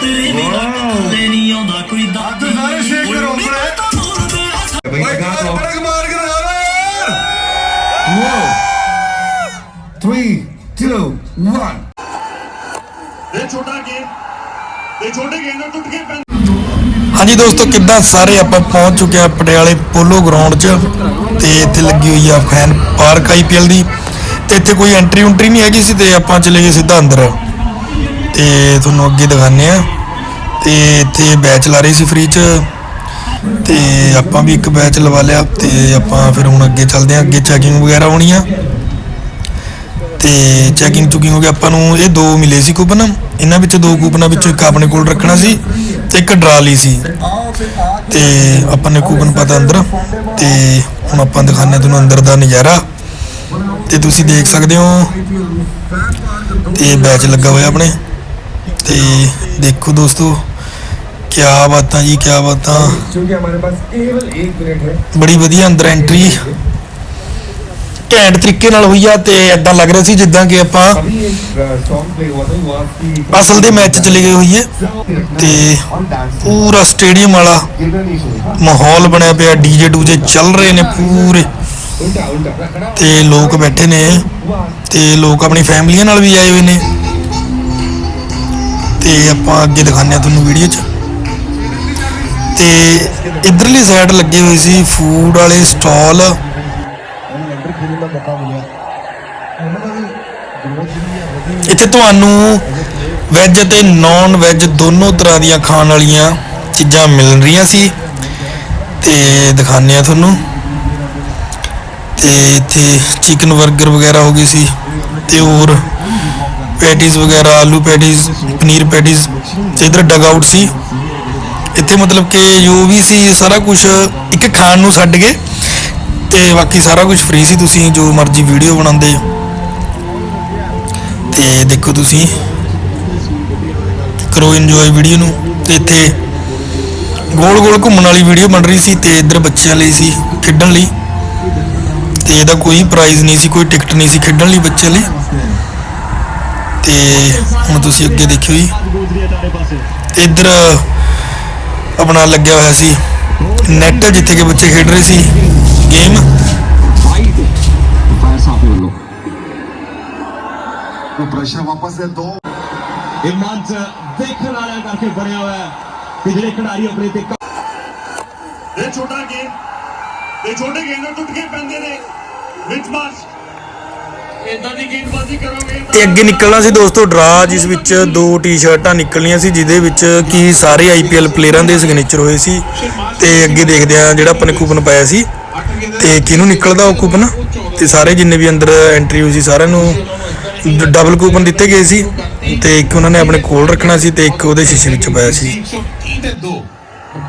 ਤੇਰੇ ਕੱਲੇ ਨਹੀਂ ਆਉਂਦਾ ਕੋਈ ਦਾਦੀ। ਅੱਜ ਸਾਰੇ ਸ਼ੇਕ ਯਾਰ. ਇਹ ਛੋਟਾ ਗੇਮ। ਇਹ ਛੋਟੇ ਗੇਮ ਟੁੱਟ ਕੇ ਹਾਂਜੀ ਦੋਸਤੋ ਕਿੱਦਾਂ ਸਾਰੇ ਆਪਾਂ ਪਹੁੰਚ ਚੁੱਕੇ ਆ ਪਟਿਆਲੇ ਪੋਲੋ ਗਰਾਊਂਡ 'ਚ ਤੇ ਇੱਥੇ ਲੱਗੀ ਹੋਈ ਆ ਫੈਨ ਪਾਰਕ ਆਈਪੀਐਲ ਦੀ। ਤੇ ਇੱਥੇ ਕੋਈ ਐਂਟਰੀ ਉਂਟਰੀ ਨਹੀਂ ਹੈਗੀ ਸੀ ਤੇ ਆਪਾਂ ਚਲੇ ਗਏ ਸਿੱਧਾ ਅੰਦਰ। ਤੇ ਤੁਹਾਨੂੰ ਅੱਗੇ ਦਿਖਾਉਂਦੇ ਆ ਤੇ ਇੱਥੇ ਬੈਚ ਲਾ ਰਹੇ ਸੀ ਫ੍ਰੀ 'ਚ। ਤੇ ਆਪਾਂ ਵੀ ਇੱਕ ਬੈਚ ਲਵਾ ਲਿਆ ਤੇ ਆਪਾਂ ਫਿਰ ਹੁਣ ਅੱਗੇ ਚੱਲਦੇ ਆ ਅੱਗੇ ਚੈਕਿੰਗ ਵਗੈਰਾ ਹੋਣੀ ਆ। ਤੇ ਚੈਕਿੰਗ ਚੁਕਿੰਗ ਹੋ ਗਿਆ ਆਪਾਂ ਨੂੰ ਇਹ ਦੋ ਮਿਲੇ ਸੀ ਕੂਪਨ ਇਹਨਾਂ ਵਿੱਚ ਦੋ ਕੂਪਨਾਂ ਵਿੱਚੋਂ ਇੱਕ ਆਪਣੇ ਕੋਲ ਰੱਖਣਾ ਸੀ ਤੇ ਇੱਕ ਡਰਾ ਲਈ ਸੀ। ਤੇ ਆਪਾਂ ਨੇ ਕੂਪਨ ਪਾਤਾ ਅੰਦਰ। ਤੇ ਹੁਣ ਆਪਾਂ ਦਿਖਾਉਂਦੇ ਹਾਂ ਤੁਹਾਨੂੰ ਅੰਦਰ ਦਾ ਨਜ਼ਾਰਾ। ਤੇ ਤੁਸੀਂ ਦੇਖ ਸਕਦੇ ਹੋ। ਤੇ ਬੈਚ ਲੱਗਾ ਹੋਇਆ ਆਪਣੇ। ਤੇ ਦੇਖੋ ਦੋਸਤੋ ਕਿਆ ਬਾਤਾਂ ਜੀ ਕਿਆ ਬਾਤਾਂ क्योंकि हमारे पास केवल एक मिनट है ਬੜੀ ਵਧੀਆ ਅੰਦਰ ਐਂਟਰੀ ਘੈਂਟ ਤਰੀਕੇ ਨਾਲ ਹੋਈ ਆ ਤੇ ਐਦਾਂ ਲੱਗ ਰਿਹਾ ਸੀ ਜਿੱਦਾਂ ਕਿ ਆਪਾਂ अभी एक सॉन्ग प्ले हुआ था वो आपकी ਅਸਲ ਦੇ ਮੈਚ ਚਲੇ ਗਏ ਹੋਈਏ ਤੇ ऑन डांस ਪੂਰਾ ਸਟੇਡੀਅਮ ਵਾਲਾ गिरना नहीं चाहिए ਮਾਹੌਲ ਬਣਿਆ ਪਿਆ ਡੀਜੇ ਡੂਜੇ ਚੱਲ ਰਹੇ ਨੇ ਪੂਰੇ उल्टा उल्टा खड़ा ਤੇ ਲੋਕ ਬੈਠੇ ਨੇ ਤੇ ਲੋਕ ਆਪਣੀ ਫੈਮਲੀਆਂ ਨਾਲ ਵੀ ਆਏ ਹੋਏ ਨੇ ਤੇ ਆਪਾਂ ਅੱਗੇ ਦਿਖਾਉਂਦੇ ਆ ਤੁਹਾਨੂੰ ਵੀਡੀਓ 'ਚ। ਤੇ ਇਧਰਲੀ ਸਾਈਡ ਲੱਗੇ ਹੋਏ ਸੀ ਫੂਡ ਵਾਲੇ ਸਟਾਲ ਇੱਥੇ ਤੁਹਾਨੂੰ ਵੈਜ ਅਤੇ ਨਾਨ ਵੈਜ ਦੋਨੋਂ ਤਰ੍ਹਾਂ ਦੀਆਂ ਖਾਣ ਵਾਲੀਆਂ ਚੀਜ਼ਾਂ ਮਿਲ ਰਹੀਆਂ ਸੀ। ਤੇ ਦਿਖਾਉਂਦੇ ਆ ਤੁਹਾਨੂੰ। ਤੇ ਇੱਥੇ ਚਿਕਨ 버ਗਰ ਵਗੈਰਾ ਹੋ ਗਈ ਸੀ ਤੇ ਹੋਰ ਪੈਟੀਜ਼ ਵਗੈਰਾ, ਆਲੂ ਪੈਟੀਜ਼ ਪਨੀਰ ਪੈਟੀਜ਼ ਤੇ ਇਧਰ ਡਗ ਆਊਟ ਸੀ। ਇੱਥੇ ਮਤਲਬ ਕਿ ਜੋ ਵੀ ਸੀ, ਸਾਰਾ ਕੁਝ ਇੱਕ ਖਾਣ ਨੂੰ ਛੱਡ ਕੇ ਤੇ ਬਾਕੀ ਸਾਰਾ ਕੁਝ ਫ੍ਰੀ ਸੀ ਤੁਸੀਂ, ਜੋ ਮਰਜ਼ੀ ਵੀਡੀਓ ਬਣਾਉਂਦੇ ਤੇ ਦੇਖੋ ਤੁਸੀਂ। ਕਰੋ ਇੰਜੋਏ ਵੀਡੀਓ ਨੂੰ। ਤੇ ਇੱਥੇ ਗੋਲ ਗੋਲ ਘੁੰਮਣ ਵਾਲੀ ਵੀਡੀਓ ਬਣ ਰਹੀ ਸੀ ਤੇ ਇੱਧਰ ਬੱਚਿਆਂ ਲਈ ਸੀ ਖੇਡਣ ਲਈ। ਤੇ ਇਹਦਾ ਕੋਈ ਪ੍ਰਾਈਜ਼ ਨਹੀਂ ਸੀ, ਕੋਈ ਟਿਕਟ ਨਹੀਂ ਸੀ ਖੇਡਣ ਲਈ ਬੱਚਿਆਂ ਲਈ। ਤੇ ਹੁਣ ਤੁਸੀਂ ਅੱਗੇ ਦੇਖਿਓ ਜੀ। ਤੇ ਇੱਧਰ ਆਪਣਾ ਲੱਗਿਆ ਹੋਇਆ ਸੀ। ਨੈਟ ਜਿੱਥੇ ਕਿ ਬੱਚੇ ਖੇਡ ਰਹੇ ਸੀ। ਗੇਮ ਉਹ ਪ੍ਰੈਸ਼ਰ ਵਾਪਸ ਦੇ ਦੋ। ਇਹ ਮੰਚ ਦੇਖਣ ਵਾਲਿਆਂ ਕਰਕੇ ਬਣਿਆ ਹੋਇਆ ਹੈ। ਕਿ ਜਿਹੜੇ ਖਿਡਾਰੀ ਆਪਣੇ ਤੇ ਇਹ ਛੋਟਾ ਗੇਮ ਇਹ ਛੋਟੇ ਗੇਮ ਨਾਲ ਟੁੱਟ ਕੇ ਪੈਂਦੇ ਨੇ। ਵਿੱਚ ਮਾਰਚ ਤੇ ਅੱਗੇ ਨਿਕਲਣਾ ਸੀ ਦੋਸਤੋ ਡਰਾ ਜਿਸ ਵਿੱਚ ਦੋ ਟੀ-ਸ਼ਰਟਾਂ ਨਿਕਲਣੀਆਂ ਸੀ ਜਿਹਦੇ ਵਿੱਚ ਕੀ ਸਾਰੇ ਆਈਪੀਐਲ ਪਲੇਅਰਾਂ ਦੇ ਸਿਗਨੇਚਰ ਹੋਏ ਸੀ। ਤੇ ਅੱਗੇ ਦੇਖਦੇ ਆ ਜਿਹੜਾ ਆਪਾਂ ਨੇ ਕੂਪਨ ਪਾਇਆ ਸੀ। ਤੇ ਕਿਹਨੂੰ ਨਿਕਲਦਾ ਉਹ ਕੂਪਨ? ਤੇ ਸਾਰੇ ਜਿੰਨੇ ਵੀ ਅੰਦਰ ਐਂਟਰੀ ਹੋਈ ਸੀ ਸਾਰਿਆਂ ਨੂੰ ਡਬਲ ਕੂਪਨ ਦਿੱਤੇ ਗਏ ਸੀ। ਤੇ ਇੱਕ ਉਹਨਾਂ ਨੇ ਆਪਣੇ ਕੋਲ ਰੱਖਣਾ ਸੀ ਤੇ ਇੱਕ ਉਹਦੇ ਸ਼ੀਸ਼ੇ ਵਿੱਚ ਪਾਇਆ ਸੀ। 130 ਤੇ 2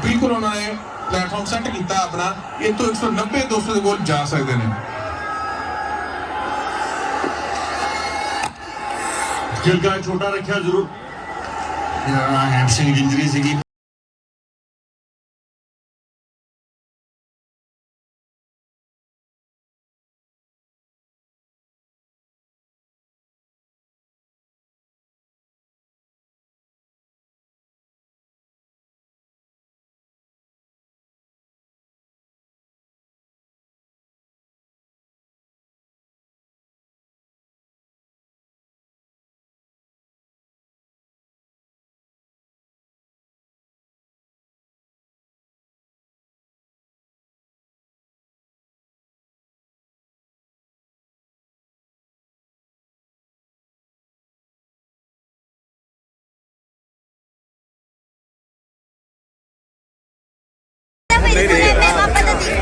ਬਿਲਕੁਲ ਉਹਨਾਂ ਨੇ ਪਲੇਟਫਾਰਮ ਸੈੱਟ ਕੀਤਾ ਆਪਣਾ। ਇਹ ਤੋਂ 190 200 ਦੇ ਕੋਲ ਜਾ ਸਕਦੇ ਨੇ। ਗਿਲਗਾ ਛੋਟਾ ਰੱਖਿਆ ਜ਼ਰੂਰ। ਜਿਹੜਾ ਹੈਮਸਟ੍ਰਿੰਗ ਇੰਜਰੀ ਸੀਗੀ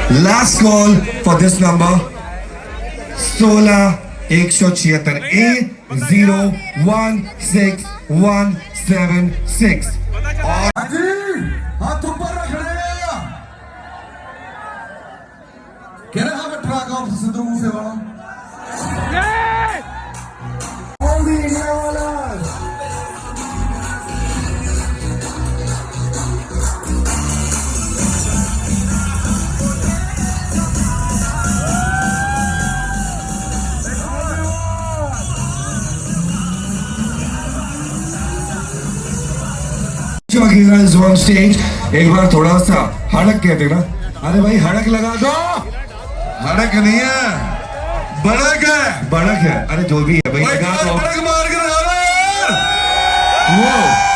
last call for this number 16176176 can i have a track of sidhu se on stage एक बार थोड़ा सा हड़क कहते ना अरे भाई हड़क लगा दो। हड़क नहीं है। बड़क है। बड़क है। अरे जो भी है भाई लगा दो। बड़क मार वो